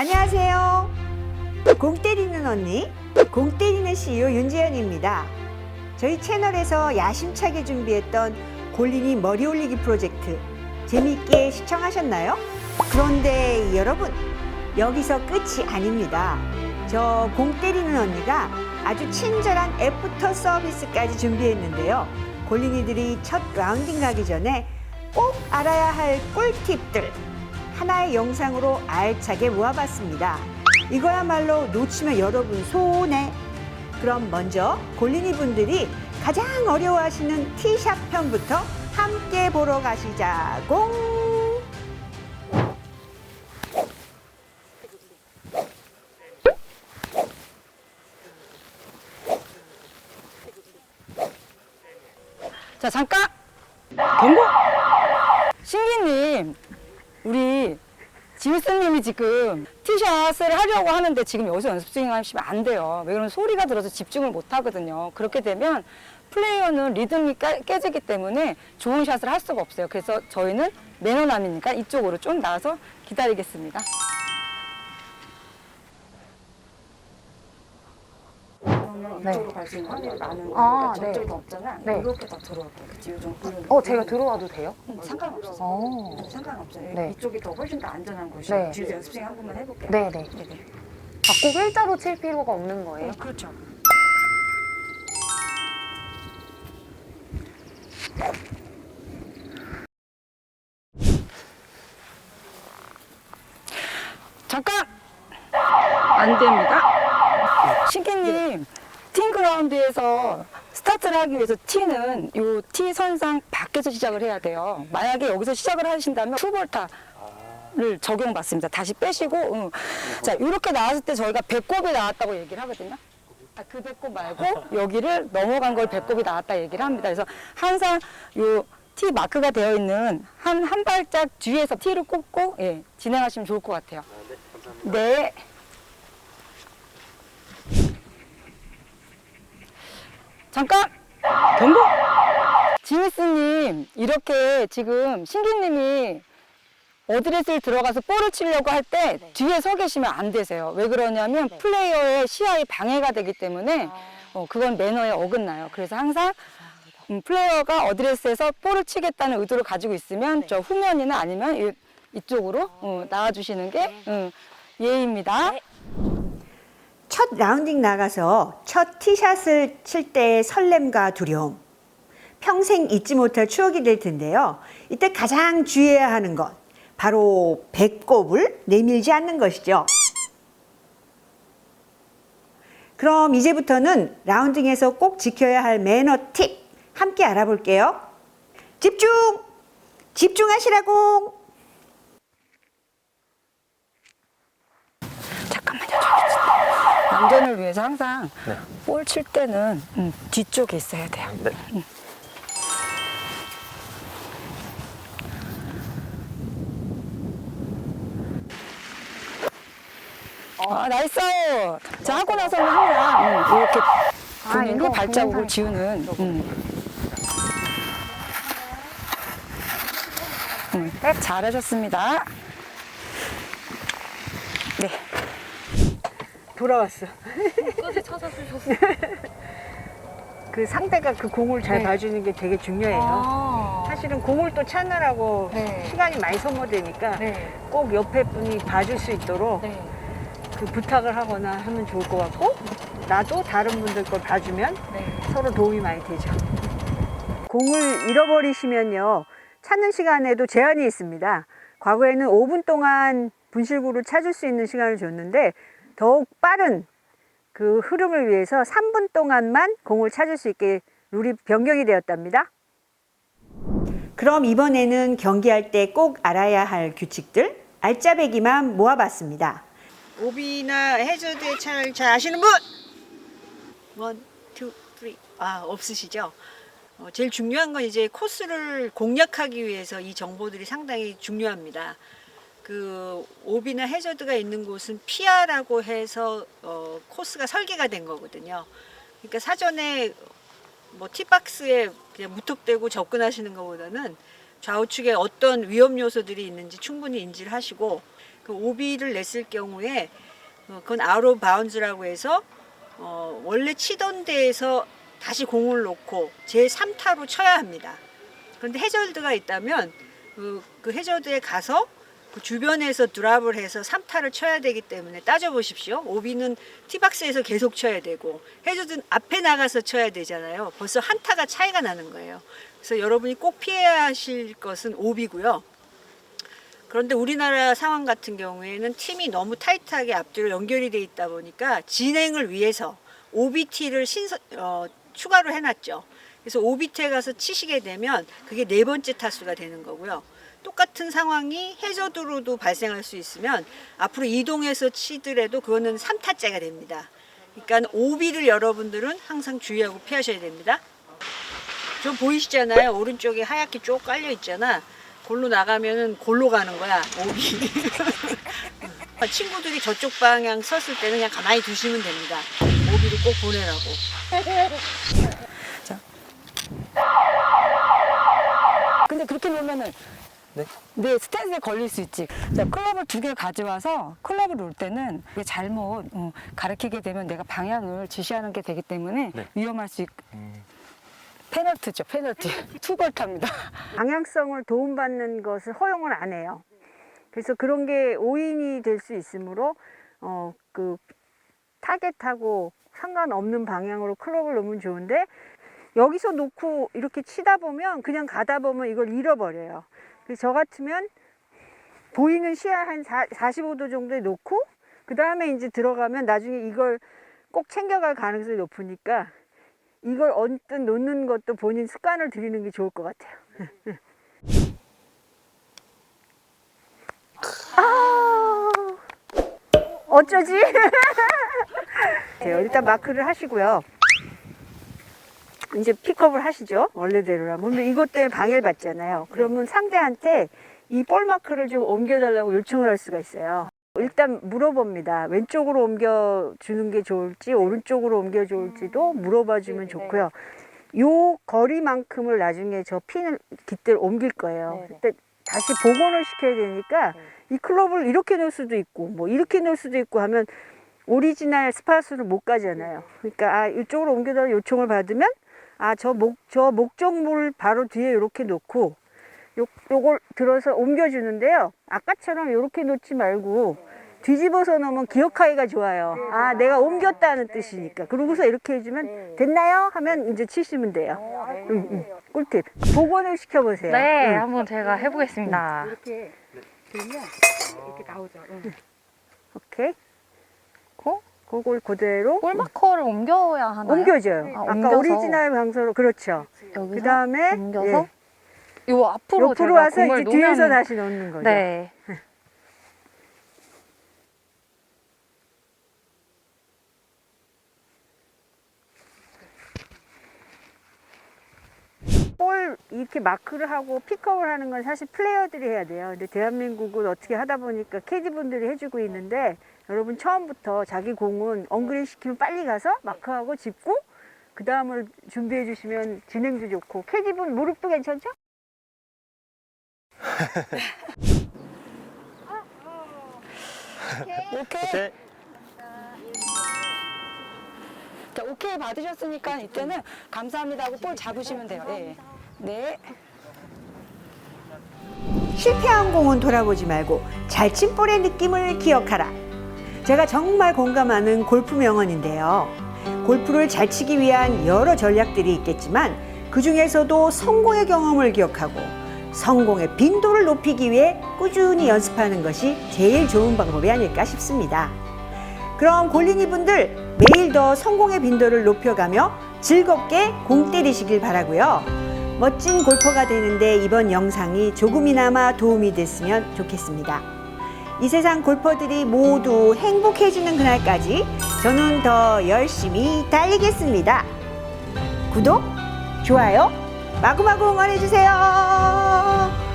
안녕하세요. 공 때리는 언니, 공 때리는 CEO 윤지연입니다. 저희 채널에서 야심차게 준비했던 골린이 머리 올리기 프로젝트 재미있게 시청하셨나요? 그런데 여러분, 여기서 끝이 아닙니다. 저 공 때리는 언니가 아주 친절한 애프터 서비스까지 준비했는데요. 골린이들이 첫 라운딩 가기 전에 꼭 알아야 할 꿀팁들 하나의 영상으로 알차게 모아봤습니다. 이거야말로 놓치면 여러분 손해. 그럼 먼저 골린이 분들이 가장 어려워하시는 티샵 편부터 함께 보러 가시자공. 자 잠깐 경고 신기님 우리 지미스님이 지금 티샷을 하려고 하는데 지금 여기서 연습 스윙하시면 안 돼요. 왜 그러면 소리가 들어서 집중을 못 하거든요. 그렇게 되면 플레이어는 리듬이 깨, 깨지기 때문에 좋은 샷을 할 수가 없어요. 그래서 저희는 매너남이니까 이쪽으로 좀 나와서 기다리겠습니다 네. 이쪽으로 갈 수 있는 확률이 많은 아, 거니까 네. 저쪽도 없잖아 네. 이렇게 다 들어갈게요 그 뒤로 좀 굴려 어, 제가 들어와도 돼요? 응, 상관없어요. 어. 네, 상관없어 요. 네. 이쪽이 더 훨씬 더 안전한 곳이에요. 네. 뒤에서 연습생 한 번만 해볼게요. 네네. 네네. 아, 꼭 일자로 칠 필요가 없는 거예요? 네, 그렇죠. 그라운드에서 스타트를 하기 위해서 티는 요티 선상 밖에서 시작을 해야 돼요. 만약에 여기서 시작을 하신다면 투볼타 를 적용 받습니다. 다시 빼시고, 응. 자, 이렇게 나왔을 때 저희가 배꼽이 나왔다고 얘기를 하거든요. 아, 그 배꼽 말고 여기를 넘어간 걸 배꼽이 나왔다 얘기를 합니다. 그래서 항상 요티 마크가 되어 있는 한, 한 발짝 뒤에서 티를 꽂고 예, 진행하시면 좋을 것 같아요. 네. 잠깐! 경고! 지미스님, 이렇게 지금 신기님이 어드레스를 들어가서 볼을 치려고 할 때 뒤에 서 계시면 안 되세요. 왜 그러냐면 플레이어의 시야에 방해가 되기 때문에 어, 그건 매너에 어긋나요. 그래서 항상 음, 플레이어가 어드레스에서 볼을 치겠다는 의도를 가지고 있으면 저 후면이나 아니면 이, 이쪽으로 어, 나와주시는 게 음, 예의입니다. 첫 라운딩 나가서 첫 티샷을 칠 때의 설렘과 두려움. 평생 잊지 못할 추억이 될 텐데요. 이때 가장 주의해야 하는 것. 바로 배꼽을 내밀지 않는 것이죠. 그럼 이제부터는 라운딩에서 꼭 지켜야 할 매너 팁 함께 알아볼게요. 집중! 집중하시라고! 잠깐만요, 저기 있다. 안전을 위해서 항상 볼칠 때는 음, 뒤쪽에 있어야 돼요. 음. 아, 나이스! 자, 하고 나서는 항상 음, 이렇게 본인이 이거 발자국을 지우는. 음. 음, 잘하셨습니다. 돌아왔어. 끝에 찾아주셨어요. 그 상대가 그 공을 잘 네. 봐주는 게 되게 중요해요. 아. 사실은 공을 또 찾느라고 네. 시간이 많이 소모되니까 네. 꼭 옆에 분이 봐줄 수 있도록 네. 그 부탁을 하거나 하면 좋을 것 같고 나도 다른 분들 걸 봐주면 네. 서로 도움이 많이 되죠. 공을 잃어버리시면요. 찾는 시간에도 제한이 있습니다. 과거에는 5분 동안 분실구를 찾을 수 있는 시간을 줬는데 더욱 빠른 그 흐름을 위해서 3분 동안만 공을 찾을 수 있게 룰이 변경이 되었답니다. 그럼 이번에는 경기할 때 꼭 알아야 할 규칙들 알짜배기만 모아봤습니다. 오비나 해저드의 차를 잘 아시는 분? 원, 투, 쓰리. 아, 없으시죠? 어, 제일 중요한 건 이제 코스를 공략하기 위해서 이 정보들이 상당히 중요합니다. 그 오비나 해저드가 있는 곳은 피아라고 해서 어, 코스가 설계가 된 거거든요. 그러니까 사전에 뭐 티박스에 그냥 무턱대고 접근하시는 것보다는 좌우측에 어떤 위험 요소들이 있는지 충분히 인지를 하시고 그 오비를 냈을 경우에 어, 그건 오브 바운즈라고 해서 어, 원래 치던 데에서 다시 공을 놓고 제 3타로 쳐야 합니다. 그런데 해저드가 있다면 그, 그 해저드에 가서 그 주변에서 드랍을 해서 3타를 쳐야 되기 때문에 따져보십시오. 오비는 티박스에서 계속 쳐야 되고 해저드는 앞에 나가서 쳐야 되잖아요. 벌써 한 타가 차이가 나는 거예요. 그래서 여러분이 꼭 피해야 하실 것은 오비고요. 그런데 우리나라 상황 같은 경우에는 팀이 너무 타이트하게 앞뒤로 연결이 돼 있다 보니까 진행을 위해서 OBT를 신서, 어, 추가로 해놨죠. 그래서 OBT에 가서 치시게 되면 그게 네 번째 타수가 되는 거고요. 똑같은 상황이 해저드로도 발생할 수 있으면 앞으로 이동해서 치더라도 그거는 3타째가 됩니다. 그러니까 OB를 여러분들은 항상 주의하고 피하셔야 됩니다. 저 보이시잖아요. 오른쪽에 하얗게 쭉 깔려 있잖아. 골로 나가면은 골로 가는 거야. 오비. 친구들이 저쪽 방향 섰을 때는 그냥 가만히 두시면 됩니다. 오비를 꼭 보내라고. 근데 그렇게 놓으면은 네? 네, 스탠스에 걸릴 수 있지. 자, 클럽을 두 개 가져와서 클럽을 놓을 때는 이게 잘못 어, 가르치게 되면 내가 방향을 지시하는 게 되기 때문에 네. 위험할 수 있. 음. 페널티죠, 페널티. 투벌타입니다. 방향성을 도움받는 것을 허용을 안 해요. 그래서 그런 게 오인이 될 수 있으므로 어, 그 타겟하고 상관없는 방향으로 클럽을 놓으면 좋은데 여기서 놓고 이렇게 치다 보면 그냥 가다 보면 이걸 잃어버려요. 저 같으면 보이는 시야 한 45도 정도에 놓고 그 다음에 이제 들어가면 나중에 이걸 꼭 챙겨갈 가능성이 높으니까 이걸 언뜻 놓는 것도 본인 습관을 들이는 게 좋을 것 같아요. 아, 어쩌지? 네, 일단 마크를 하시고요. 이제 픽업을 하시죠. 원래대로라면. 근데 이것 때문에 방해를 받잖아요. 그러면 상대한테 이 볼 마크를 좀 옮겨달라고 요청을 할 수가 있어요. 일단 물어봅니다. 왼쪽으로 옮겨주는 게 좋을지, 오른쪽으로 옮겨줄지도 물어봐 주면 좋고요. 요 거리만큼을 나중에 저 핀을 깃대를 옮길 거예요. 그때 다시 복원을 시켜야 되니까 이 클럽을 이렇게 놓을 수도 있고, 뭐 이렇게 놓을 수도 있고 하면 오리지널 스파스를 못 가잖아요. 그러니까 아, 이쪽으로 옮겨달라 요청을 받으면 아, 저 목, 저 목적물 바로 뒤에 이렇게 놓고 요, 요걸 들어서 옮겨 주는데요. 아까처럼 이렇게 놓지 말고 뒤집어서 놓으면 기억하기가 좋아요. 아, 내가 옮겼다는 뜻이니까. 그러고서 이렇게 해주면 됐나요? 하면 이제 치시면 돼요. 응, 응. 꿀팁. 복원을 시켜보세요. 네, 응. 한번 제가 해보겠습니다. 이렇게 되면 이렇게 나오죠. 오케이. 고, 그걸 그대로 볼 마커를 옮겨야 하나요? 옮겨줘요. 아, 아 까 옮겨서. 오리지널 방서로 그렇죠. 여기서 그 다음에 옮겨서 요 앞으로 옆으로 제가 와서 공을 이제 뒤에서 놓으면 다시 놓는 거죠. 네. 볼 이렇게 마크를 하고 픽업을 하는 건 사실 플레이어들이 해야 돼요. 근데 대한민국은 어떻게 하다 보니까 캐디분들이 해주고 있는데 여러분 처음부터 자기 공은 엉그린 시키면 빨리 가서 마크하고 짚고 그 다음을 준비해 주시면 진행도 좋고 캐디분 무릎도 괜찮죠? 오케이. 오케이. 자, 오케이 받으셨으니까 이때는 감사합니다 하고 볼 잡으시면 돼요. 예. 네. 실패한 공은 돌아보지 말고 잘 친 볼의 느낌을 기억하라. 제가 정말 공감하는 골프 명언인데요. 골프를 잘 치기 위한 여러 전략들이 있겠지만 그 중에서도 성공의 경험을 기억하고 성공의 빈도를 높이기 위해 꾸준히 연습하는 것이 제일 좋은 방법이 아닐까 싶습니다. 그럼 골린이 분들 매일 더 성공의 빈도를 높여가며 즐겁게 공 때리시길 바라고요. 멋진 골퍼가 되는데 이번 영상이 조금이나마 도움이 됐으면 좋겠습니다. 이 세상 골퍼들이 모두 행복해지는 그날까지 저는 더 열심히 달리겠습니다. 구독, 좋아요, 마구마구 응원해주세요.